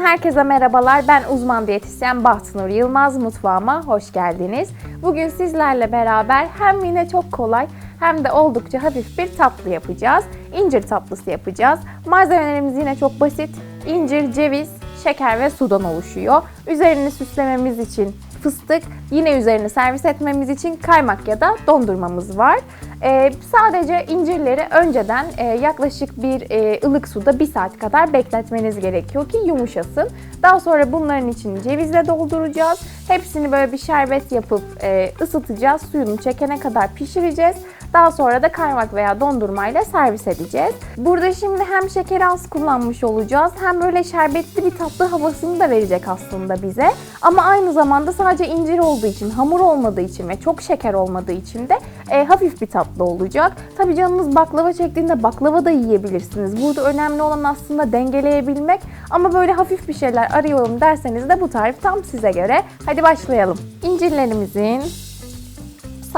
herkese merhabalar. Ben uzman diyetisyen Bahtınur Yılmaz. Mutfağıma hoş geldiniz. Bugün sizlerle beraber hem yine çok kolay hem de oldukça hafif bir tatlı yapacağız. İncir tatlısı yapacağız. Malzemelerimiz yine çok basit. İncir, ceviz, şeker ve sudan oluşuyor. Üzerini süslememiz için fıstık, yine üzerini servis etmemiz için kaymak ya da dondurmamız var. Ee, sadece incirleri önceden e, yaklaşık bir e, ılık suda bir saat kadar bekletmeniz gerekiyor ki yumuşasın. Daha sonra bunların için cevizle dolduracağız. Hepsini böyle bir şerbet yapıp e, ısıtacağız. Suyunu çekene kadar pişireceğiz. Daha sonra da kaymak veya dondurmayla servis edeceğiz. Burada şimdi hem şekeri az kullanmış olacağız hem böyle şerbetli bir tatlı havasını da verecek aslında bize. Ama aynı zamanda sadece incir olduğu için, hamur olmadığı için ve çok şeker olmadığı için de e, hafif bir tatlı olacak. Tabii canınız baklava çektiğinde baklava da yiyebilirsiniz. Burada önemli olan aslında dengeleyebilmek. Ama böyle hafif bir şeyler arıyorum derseniz de bu tarif tam size göre. Hadi başlayalım. İncirlerimizin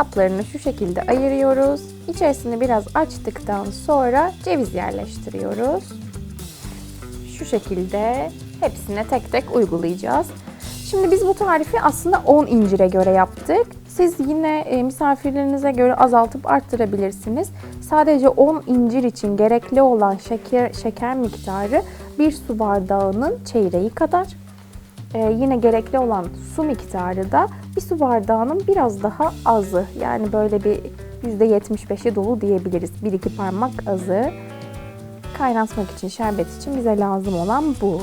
saplarını şu şekilde ayırıyoruz. İçerisini biraz açtıktan sonra ceviz yerleştiriyoruz. Şu şekilde hepsine tek tek uygulayacağız. Şimdi biz bu tarifi aslında 10 incire göre yaptık. Siz yine e, misafirlerinize göre azaltıp arttırabilirsiniz. Sadece 10 incir için gerekli olan şeker, şeker miktarı bir su bardağının çeyreği kadar. Ee, yine gerekli olan su miktarı da bir su bardağının biraz daha azı. Yani böyle bir %75'i dolu diyebiliriz. 1-2 parmak azı. Kaynatmak için, şerbet için bize lazım olan bu.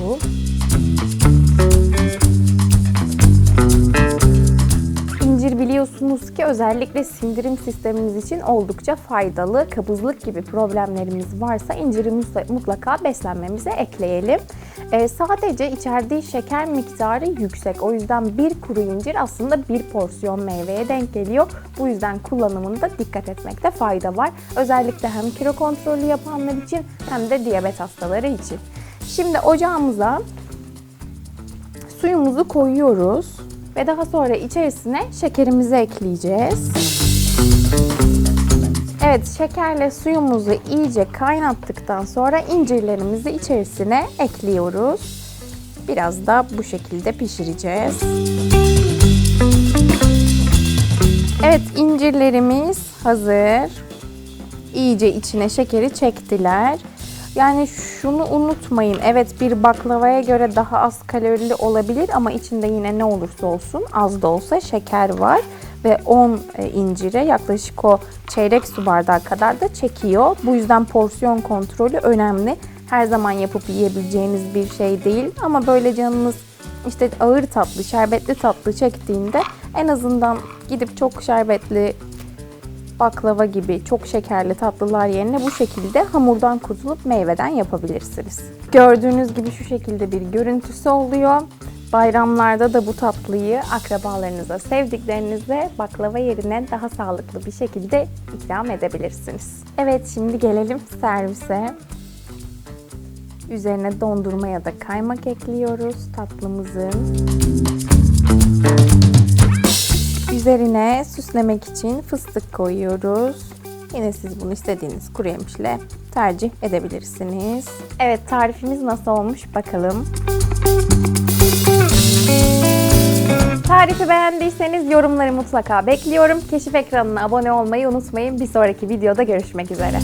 Biliyorsunuz ki özellikle sindirim sistemimiz için oldukça faydalı. Kabızlık gibi problemlerimiz varsa inciri mutlaka beslenmemize ekleyelim. Ee, sadece içerdiği şeker miktarı yüksek. O yüzden bir kuru incir aslında bir porsiyon meyveye denk geliyor. Bu yüzden kullanımında dikkat etmekte fayda var. Özellikle hem kilo kontrolü yapanlar için hem de diyabet hastaları için. Şimdi ocağımıza suyumuzu koyuyoruz ve daha sonra içerisine şekerimizi ekleyeceğiz. Evet, şekerle suyumuzu iyice kaynattıktan sonra incirlerimizi içerisine ekliyoruz. Biraz da bu şekilde pişireceğiz. Evet, incirlerimiz hazır. İyice içine şekeri çektiler. Yani şunu unutmayın. Evet bir baklavaya göre daha az kalorili olabilir ama içinde yine ne olursa olsun az da olsa şeker var ve 10 e, incire yaklaşık o çeyrek su bardağı kadar da çekiyor. Bu yüzden porsiyon kontrolü önemli. Her zaman yapıp yiyebileceğiniz bir şey değil ama böyle canınız işte ağır tatlı, şerbetli tatlı çektiğinde en azından gidip çok şerbetli baklava gibi çok şekerli tatlılar yerine bu şekilde hamurdan kurtulup meyveden yapabilirsiniz. Gördüğünüz gibi şu şekilde bir görüntüsü oluyor. Bayramlarda da bu tatlıyı akrabalarınıza, sevdiklerinize baklava yerine daha sağlıklı bir şekilde ikram edebilirsiniz. Evet şimdi gelelim servise. Üzerine dondurma ya da kaymak ekliyoruz tatlımızın. Üzerine süslemek için fıstık koyuyoruz. Yine siz bunu istediğiniz kuru yemişle tercih edebilirsiniz. Evet tarifimiz nasıl olmuş bakalım. Tarifi beğendiyseniz yorumları mutlaka bekliyorum. Keşif ekranına abone olmayı unutmayın. Bir sonraki videoda görüşmek üzere.